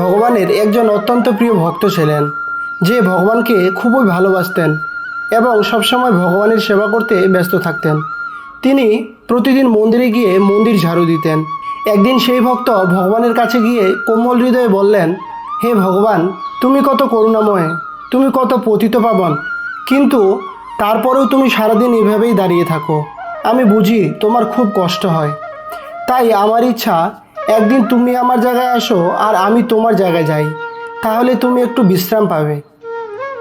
ভগবানের একজন অত্যন্ত প্রিয় ভক্ত ছিলেন, যে ভগবানকে খুবই ভালোবাসতেন এবং সবসময় ভগবানের সেবা করতে ব্যস্ত থাকতেন। তিনি প্রতিদিন মন্দিরে গিয়ে মন্দির ঝাড়ু দিতেন। একদিন সেই ভক্ত ভগবানের কাছে গিয়ে কোমল হৃদয়ে বললেন, হে ভগবান, তুমি কত করুণাময়, তুমি কত পতিত পাবন, কিন্তু তারপরেও তুমি সারাদিন এভাবেই দাঁড়িয়ে থাকো। আমি বুঝি তোমার খুব কষ্ট হয়। তাই আমার ইচ্ছা একদিন তুমি আমার জায়গায় আসো আর আমি তোমার জায়গায় যাই। তাহলে তুমি একটু বিশ্রাম পাবে।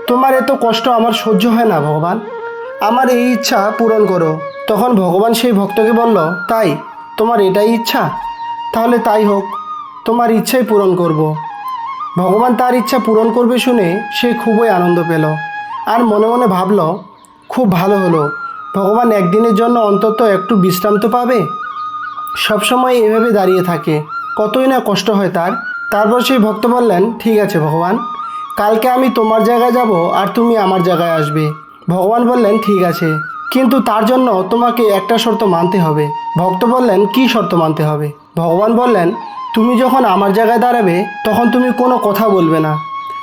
তোমার এত কষ্ট আমার সহ্য হয় না, ভগবান। আমার এই ইচ্ছা পূরণ করো। তখন ভগবান সেই ভক্তকে বলল, তাই, তোমার এটাই ইচ্ছা? তাহলে তাই হোক, তোমার ইচ্ছাই পূরণ করব। ভগবান তার ইচ্ছা পূরণ করবে শুনে সে খুবই আনন্দ পেল আর মনে মনে ভাবল, খুব ভালো হলো। ভগবান একদিনের জন্য অন্তত একটু বিশ্রাম তো পাবে? সবসময় এভাবে দাঁড়িয়ে থাকে। কতই না কষ্ট হয় তার। তারপর সেই ভক্ত বললেন, ঠিক আছে ভগবান, কালকে আমি তোমার জায়গায় যাব আর তুমি আমার জায়গায় আসবে। ভগবান বললেন, ঠিক আছে, কিন্তু তার জন্য তোমাকে একটা শর্ত মানতে হবে। ভক্ত বললেন, কি শর্ত মানতে হবে? ভগবান বললেন, তুমি যখন আমার জায়গায় দাঁড়াবে, তখন তুমি কোনো কথা বলবে না।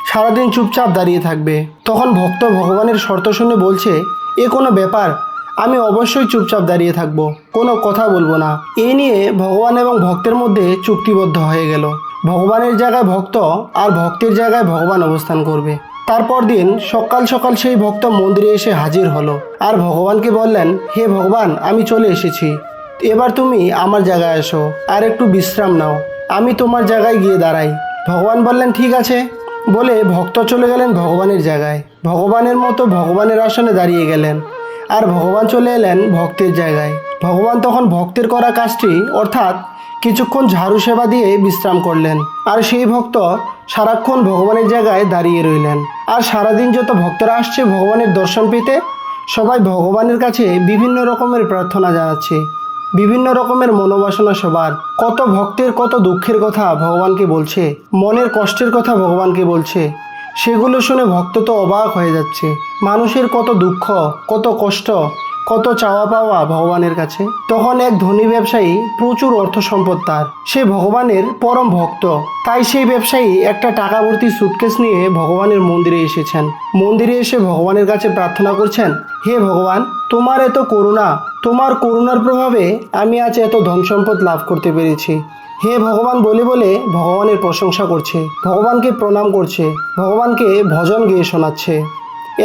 সারাদিন চুপচাপ দাঁড়িয়ে থাকবে। তখন ভক্ত ভগবানের শর্ত শুনে বলছে, এ কোনো ব্যাপার আমি অবশ্যই চুপচাপ দাঁড়িয়ে থাকব, কোনো কথা বলব না। এই নিয়ে ভগবান এবং ভক্তের মধ্যে চুক্তিবদ্ধ হয়ে গেল। ভগবানের জায়গায় ভক্ত আর ভক্তের জায়গায় ভগবান অবস্থান করবে। তারপর দিন সকাল সকাল সেই ভক্ত মন্দিরে এসে হাজির হলো আর ভগবানকে বললেন, হে ভগবান, আমি চলে এসেছি। এবার তুমি আমার জায়গায় এসো আর একটু বিশ্রাম নাও। আমি তোমার জায়গায় গিয়ে দাঁড়াই। ভগবান বললেন, ঠিক আছে। বলে ভক্ত চলে গেলেন ভগবানের জায়গায়। ভগবানের মতো ভগবানের আসনে দাঁড়িয়ে গেলেন। আর ভগবান চলে এলেন ভক্তের জায়গায়। ভগবান তখন ভক্তের করা কাজটি, অর্থাৎ কিছুক্ষণ ঝাড়ু সেবা দিয়ে বিশ্রাম করলেন। আর সেই ভক্ত সারাক্ষণ ভগবানের জায়গায় দাঁড়িয়ে রইলেন। আর সারাদিন যত ভক্তরা আসছে ভগবানের দর্শন পেতে, সবাই ভগবানের কাছে বিভিন্ন রকমের প্রার্থনা জানাচ্ছে। বিভিন্ন রকমের মনোবাসনা সবার। কত ভক্তের কত দুঃখের কথা ভগবানকে বলছে, মনের কষ্টের কথা ভগবানকে বলছে। সেগুলো শুনে ভক্ত তো অবাক হয়ে যাচ্ছে। মানুষের কত দুঃখ, কত কষ্ট, কত চাওয়া পাওয়া ভগবানের কাছে। তখন এক ধনী ব্যবসায়ী প্রচুর অর্থ সম্পদ তার। সে ভগবানের পরম ভক্ত। তাই সেই ব্যবসায়ী একটা টাকা ভর্তি সুটকেস নিয়ে ভগবানের মন্দিরে এসেছেন। মন্দিরে এসে ভগবানের কাছে প্রার্থনা করছেন, হে ভগবান, তোমার এত করুণা, তোমার করুণার প্রভাবে আমি আজ এত ধন সম্পদ লাভ করতে পেরেছি। হে ভগবান, বলে বলে ভগবানের প্রশংসা করছে, ভগবানকে প্রণাম করছে, ভগবানকে ভজন গেয়ে শোনাচ্ছে।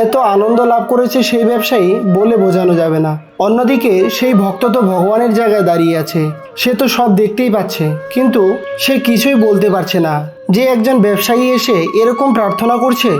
এত আনন্দ লাভ করেছে সেই ব্যবসায়ী, বলে বোঝানো যাবে না। অন্যদিকে সেই ভক্ত তো ভগবানের জায়গায় দাঁড়িয়ে আছে, সে তো সব দেখতেই পাচ্ছে, কিন্তু সে কিছুই বলতে পারছে না। যে একজন ব্যবসায়ী এসে এরকম প্রার্থনা করছে,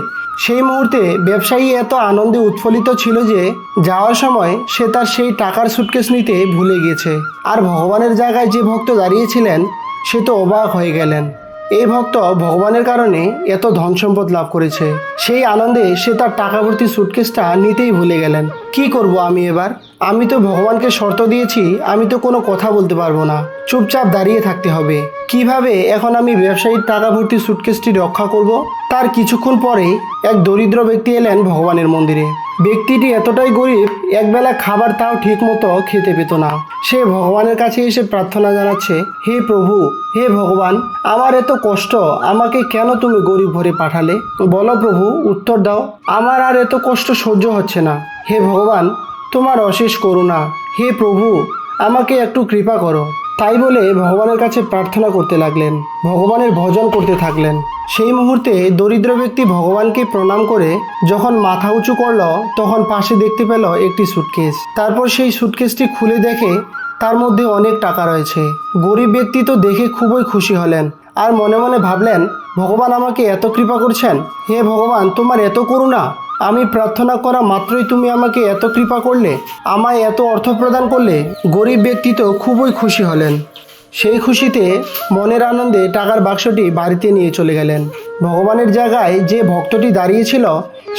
সেই মুহূর্তে ব্যবসায়ী এত আনন্দে উৎফুল্লিত ছিল যে যাওয়ার সময় সে তার সেই টাকার সুটকেস নিতে ভুলে গেছে আর ভগবানের জায়গায় যে ভক্ত দাঁড়িয়েছিলেন সে তো অবাক হয়ে গেলেন। এই ভক্ত ভগবানের কারণে এত ধন সম্পদ লাভ করেছে। সেই আনন্দে সে তার টাকা ভর্তি সুটকেসটা নিতেই ভুলে গেলেন। কি করব আমি এবার? আমি তো ভগবানকে শর্ত দিয়েছি, আমি তো কোনো কথা বলতে পারব না। চুপচাপ দাঁড়িয়ে থাকতে হবে। কীভাবে এখন আমি ব্যবসায়ীর টাকা ভর্তি সুটকেসটি রক্ষা করব? তার কিছুক্ষণ পরে এক দরিদ্র ব্যক্তি এলেন ভগবানের মন্দিরে। ব্যক্তিটি এতটাই গরিব, একবেলা খাবার তাও ঠিক মতো খেতে পেত না। সে ভগবানের কাছে এসে প্রার্থনা জানাচ্ছে, হে প্রভু, হে ভগবান, আমার এত কষ্ট, আমাকে কেন তুমি গরিব ভরে পাঠালে? বলো প্রভু, উত্তর দাও। আমার আর এত কষ্ট সহ্য হচ্ছে না। হে ভগবান তোমার অশেষ করুণা। হে প্রভু, আমাকে একটু কৃপা করো। তাই বলে ভগবানের কাছে প্রার্থনা করতে লাগলেন। ভগবানের ভজন করতে থাকলেন। সেই মুহূর্তে দরিদ্র ব্যক্তি ভগবানকে প্রণাম করে যখন মাথা উঁচু করল, তখন পাশে দেখতে পেল একটি সুটকেস তারপর সেই সুটকেসটি খুলে দেখে তার মধ্যে অনেক টাকা রয়েছে। গরিব ব্যক্তি তো দেখে খুবই খুশি হলেন আর মনে মনে ভাবলেন, ভগবান আমাকে এত কৃপা করছেন? হে ভগবান, তোমার এত করুণা! আমি প্রার্থনা করা মাত্রই তুমি আমাকে এত কৃপা করলে, আমায় এত অর্থ প্রদান করলে, গরিব ব্যক্তি তো খুবই খুশি হলেন। সেই খুশিতে মনের আনন্দে টাকার বাক্সটি বাড়িতে নিয়ে চলে গেলেন। ভগবানের জায়গায় যে ভক্তটি দাঁড়িয়েছিল,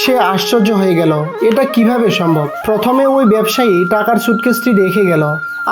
সে আশ্চর্য হয়ে গেল, এটা কীভাবে সম্ভব? প্রথমে ওই ব্যবসায়ী টাকার সুটকেসটি রেখে গেল,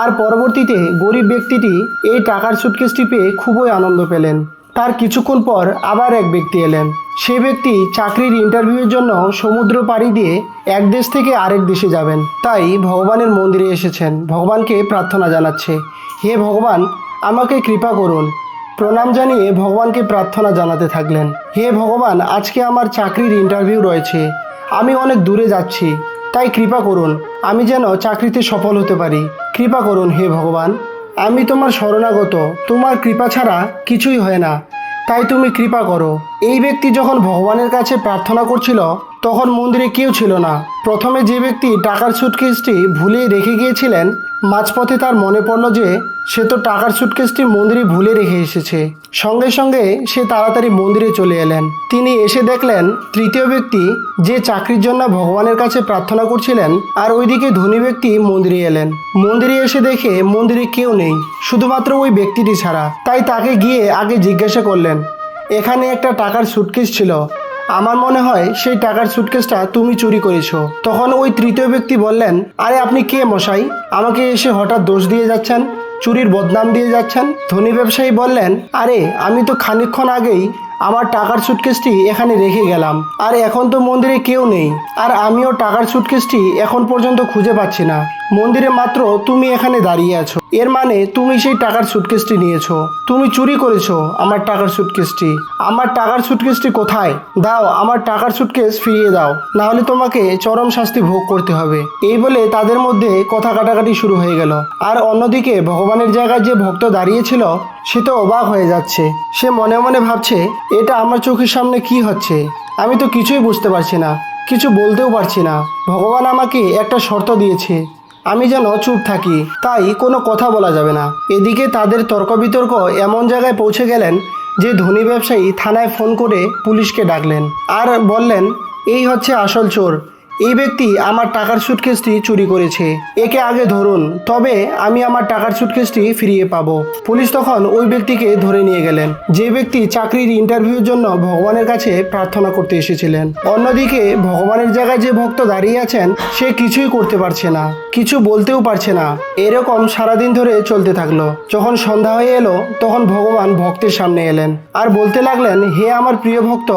আর পরবর্তীতে গরিব ব্যক্তিটি এই টাকার সুটকেসটি পেয়ে খুবই আনন্দ পেলেন। তার কিছুক্ষণ পর আবার এক ব্যক্তি এলেন। সে ব্যক্তি চাকরির ইন্টারভিউয়ের জন্য সমুদ্র পাড়ি দিয়ে এক দেশ থেকে আরেক দেশে যাবেন। তাই ভগবানের মন্দিরে এসেছেন। ভগবানকে প্রার্থনা জানাচ্ছে, হে ভগবান, আমাকে কৃপা করুন। প্রণাম জানিয়ে ভগবানকে প্রার্থনা জানাতে থাকলেন। হে ভগবান, আজকে আমার চাকরির ইন্টারভিউ রয়েছে। আমি অনেক দূরে যাচ্ছি। তাই কৃপা করুন। আমি যেন চাকরিতে সফল হতে পারি। কৃপা করুন, হে ভগবান। আমি তোমার শরণাগত। তোমার কৃপা ছাড়া কিছুই হয় না। তাই তুমি কৃপা করো। এই ব্যক্তি যখন ভগবানের কাছে প্রার্থনা করছিল তখন মন্দিরে কেউ ছিল না। প্রথমে যে ব্যক্তি টাকার সুটকেসটি ভুলে রেখে গিয়েছিলেন, মাঝপথে তার মনে পড়ল যে, সে তো টাকার সুটকেসটি মন্দিরে ভুলে রেখে এসেছে। সঙ্গে সঙ্গে সে তাড়াতাড়ি মন্দিরে চলে এলেন। তিনি এসে দেখলেন, তৃতীয় ব্যক্তি যে চাকরির জন্য ভগবানের কাছে প্রার্থনা করছিলেন, আর ওইদিকে ধনী ব্যক্তি মন্দিরে এলেন। মন্দিরে এসে দেখে মন্দিরে কেউ নেই, শুধুমাত্র ওই ব্যক্তিটি ছাড়া। তাই তাকে গিয়ে আগে জিজ্ঞাসা করলেন, এখানে একটা টাকার সুটকেস ছিল আমার মনে হয় সেই টাকার সুটকেসটা তুমি চুরি করেছ। তখন ওই তৃতীয় ব্যক্তি বললেন, আরে আপনি কে মশাই? আমাকে এসে হঠাৎ দোষ দিয়ে যাচ্ছেন, চুরির বদনাম দিয়ে যাচ্ছেন? ধনী ব্যবসায়ী বললেন, আরে, আমি তো খানিক্ষণ আগেই আমার টাকার সুটকেসটি এখানে রেখে গেলাম। আর এখন তো মন্দিরে কেউ নেই। আর আমিও টাকার সুটকেসটি এখন পর্যন্ত খুঁজে পাচ্ছি না। মন্দিরে মাত্র তুমি এখানে দাঁড়িয়ে আছো। এর মানে তুমি সেই টাকার সুটকেসটি নিয়েছো। তুমি চুরি করেছ আমার টাকার সুটকেসটি আমার টাকার সুটকেসটি কোথায়? দাও, আমার টাকার সুটকেস ফিরিয়ে দাও। না হলে তোমাকে চরম শাস্তি ভোগ করতে হবে। এই বলে তাদের মধ্যে কথা কাটাকাটি শুরু হয়ে গেল। আর অন্যদিকে ভগবানের জায়গায় যে ভক্ত দাঁড়িয়েছিল, সে তো অবাক হয়ে যাচ্ছে। সে মনে মনে ভাবছে এটা আমার চোখের সামনে কি হচ্ছে? আমি তো কিছুই বুঝতে পারছি না, কিছু বলতেও পারছি না। ভগবান আমাকে একটা শর্ত দিয়েছে, আমি যেন চুপ থাকি, তাই কোনো কথা বলা যাবে না। এদিকে তাদের তর্ক বিতর্ক এমন জায়গায় পৌঁছে গেলেন যে ধনী ব্যবসায়ী থানায় ফোন করে পুলিশকে ডাকলেন আর বললেন, এই হচ্ছে আসল চোর এই ব্যক্তি আমার টাকার সুটকেসটি চুরি করেছে। একে আগে ধরুন, তবে আমি আমার টাকার সুটকেসটি ফিরিয়ে পাবো। পুলিশ তখন ওই ব্যক্তিকে ধরে নিয়ে গেলেন। যে ব্যক্তি চাকরির ইন্টারভিউর জন্য ভগবানের কাছে প্রার্থনা করতে এসেছিলেন। অন্যদিকে ভগবানের জায়গায় যে ভক্ত দাঁড়িয়ে আছেন, সে কিছুই করতে পারছে না, কিছু বলতেও পারছে না। এরকম সারাদিন ধরে চলতে থাকল। যখন সন্ধ্যা হয়ে এলো, তখন ভগবান ভক্তের সামনে এলেন। আর বলতে লাগলেন, হে আমার প্রিয় ভক্ত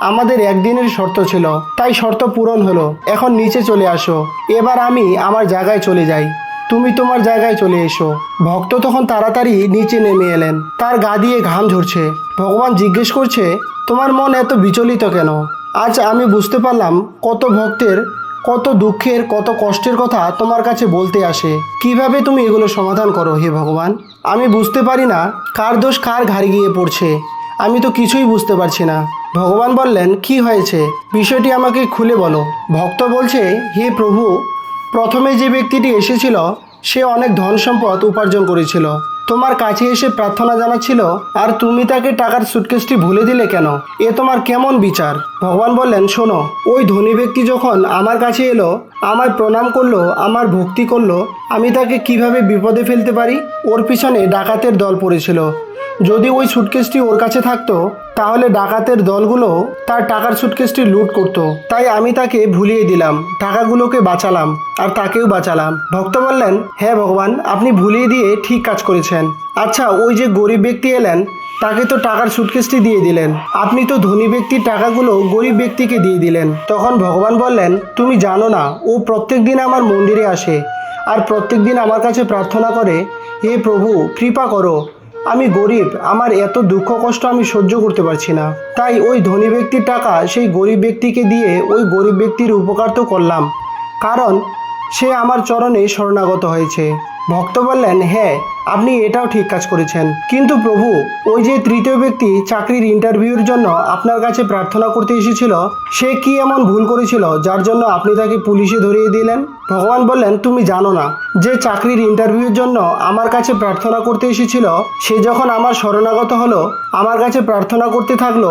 আমাদের একদিনের শর্ত ছিল, তাই শর্ত পূরণ হলো। এখন নিচে চলে আসো। এবার আমি আমার জায়গায় চলে যাই। তুমি তোমার জায়গায় চলে এসো। ভক্ত তখন তাড়াতাড়ি নিচে নেমে এলেন। তার গা দিয়ে ঘাম ঝরছে। ভগবান জিজ্ঞেস করছে, তোমার মন এত বিচলিত কেন? আজ আমি বুঝতে পারলাম কত ভক্তের, কত দুঃখের, কত কষ্টের কথা তোমার কাছে বলতে আসে। কীভাবে তুমি এগুলো সমাধান করো হে ভগবান? আমি বুঝতে পারি না কার দোষ কার ঘাড়ে গিয়ে পড়ছে। আমি তো কিছুই বুঝতে পারছি না। ভগবান বললেন, কি হয়েছে? বিষয়টি আমাকে খুলে বলো। ভক্ত বলছে, হে প্রভু, প্রথমে যে ব্যক্তিটি এসেছিল, সে অনেক ধন সম্পদ উপার্জন করেছিল। তোমার কাছে এসে প্রার্থনা জানাচ্ছিল, আর তুমি তাকে টাকার সুটকেসটি ভুলে দিলে কেন? এ তোমার কেমন বিচার? ভগবান বললেন, শোনো, ওই ধনী ব্যক্তি যখন আমার কাছে এলো, আমায় প্রণাম করল, আমার ভক্তি করল, আমি তাকে কীভাবে বিপদে ফেলতে পারি? ওর পিছনে ডাকাতের দল পড়েছিল। যদি ওই সুটকেসটি ওর কাছে থাকতো, তাহলে ডাকাতের দলগুলো তার টাকার সুটকেসটি লুট করতো। তাই আমি তাকে ভুলিয়ে দিলাম, টাকাগুলোকে বাঁচালাম, আর তাকেও বাঁচালাম। ভক্ত বললেন হ্যাঁ ভগবান, আপনি ভুলিয়ে দিয়ে ঠিক কাজ করেছেন। আচ্ছা ওই যে গরিব ব্যক্তি এলেন, তাকে তো টাকার সুটকেসটি দিয়ে দিলেন। আপনি তো ধনী ব্যক্তির টাকাগুলো গরিব ব্যক্তিকে দিয়ে দিলেন। তখন ভগবান বললেন, তুমি জানো না, ও প্রত্যেক দিন আমার মন্দিরে আসে, আর প্রত্যেক দিন আমার কাছে প্রার্থনা করে, হে প্রভু, কৃপা করো। আমি গরিব, আমার এত দুঃখ কষ্ট আমি সহ্য করতে পারছি না। তাই ওই ধনী ব্যক্তির টাকা সেই গরিব ব্যক্তিকে দিয়ে ওই গরিব ব্যক্তির উপকার তো করলাম। কারণ সে আমার চরণে শরণাগত হয়েছে। ভক্ত বললেন হ্যাঁ আপনি এটাও ঠিক কাজ করেছেন। কিন্তু প্রভু, ওই যে তৃতীয় ব্যক্তি চাকরির ইন্টারভিউর জন্য আপনার কাছে প্রার্থনা করতে এসেছিল, সে কি এমন ভুল করেছিল যার জন্য আপনি তাকে পুলিশে ধরিয়ে দিলেন? ভগবান বললেন, তুমি জানো না, যে চাকরির ইন্টারভিউর জন্য আমার কাছে প্রার্থনা করতে এসেছিল, সে যখন আমার শরণাগত হলো, আমার কাছে প্রার্থনা করতে থাকল,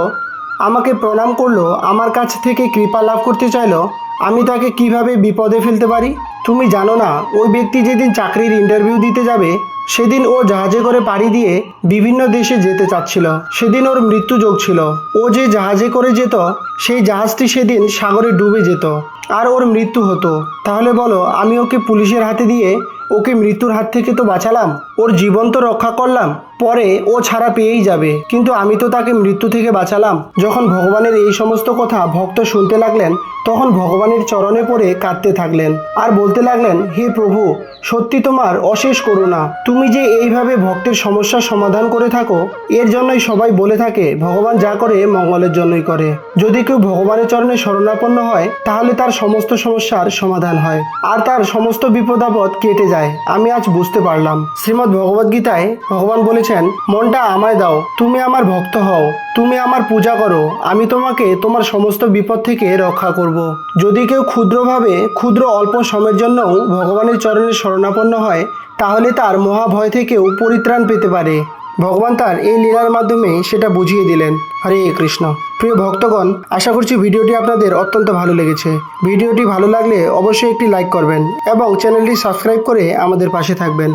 আমাকে প্রণাম করল, আমার কাছ থেকে কৃপা লাভ করতে চাইলো, আমি তাকে কীভাবে বিপদে ফেলতে পারি? তুমি জানো না ওই ব্যক্তি যেদিন চাকরির ইন্টারভিউ দিতে যাবে সেদিন ও জাহাজে করে পাড়ি দিয়ে বিভিন্ন দেশে যেতে চাচ্ছিল। সেদিন ওর মৃত্যু যোগ ছিল। ও যে জাহাজে করে যেত, সেই জাহাজটি সেদিন সাগরে ডুবে যেত। আর ওর মৃত্যু হতো। তাহলে বলো, আমি ওকে পুলিশের হাতে দিয়ে ওকে মৃত্যুর হাত থেকে তো বাঁচালাম, ওর জীবন তো রক্ষা করলাম, পরে ও ছাড়া পেয়েই যাবে। কিন্তু আমি তো তাকে মৃত্যু থেকে বাঁচালাম। যখন ভগবানের এই সমস্ত কথা ভক্ত শুনতে লাগলেন, তখন ভগবানের চরণে পড়ে কাঁদতে থাকলেন। আর বলতে লাগলেন, হে প্রভু, সত্যি তোমার অশেষ করুণা। তুমি যে এইভাবে ভক্তের সমস্যার সমাধান করে থাকো, এর জন্যই সবাই বলে থাকে, ভগবান যা করে, মঙ্গলের জন্যই করে। যদি কেউ ভগবানের চরণে শরণাপন্ন হয়, তাহলে তার সমস্ত সমস্যার সমাধান হয়। আর তার সমস্ত বিপদ আপদ কেটে যায়। আমি আজ বুঝতে পারলাম। শ্রীমদ্ ভগবদ গীতায় ভগবান বলেছেন, মনটা আমায় দাও, তুমি আমার ভক্ত হও, তুমি আমার পূজা করো, আমি তোমাকে তোমার সমস্ত বিপদ থেকে রক্ষা করব। যদি কেউ ক্ষুদ্রভাবে, ক্ষুদ্র অল্প সময়ের জন্যও ভগবানের চরণে শরণাপন্ন হয়, তাহলে তার মহাভয় থেকেও পরিত্রাণ পেতে পারে। ভগবান তার এই লীলার মাধ্যমে সেটা বুঝিয়ে দিলেন। হরে কৃষ্ণ। প্রিয় ভক্তগণ, আশা করছি ভিডিওটি আপনাদের অত্যন্ত ভালো লেগেছে। ভিডিওটি ভালো লাগলে অবশ্যই একটি লাইক করবেন এবং চ্যানেলটি সাবস্ক্রাইব করে আমাদের পাশে থাকবেন।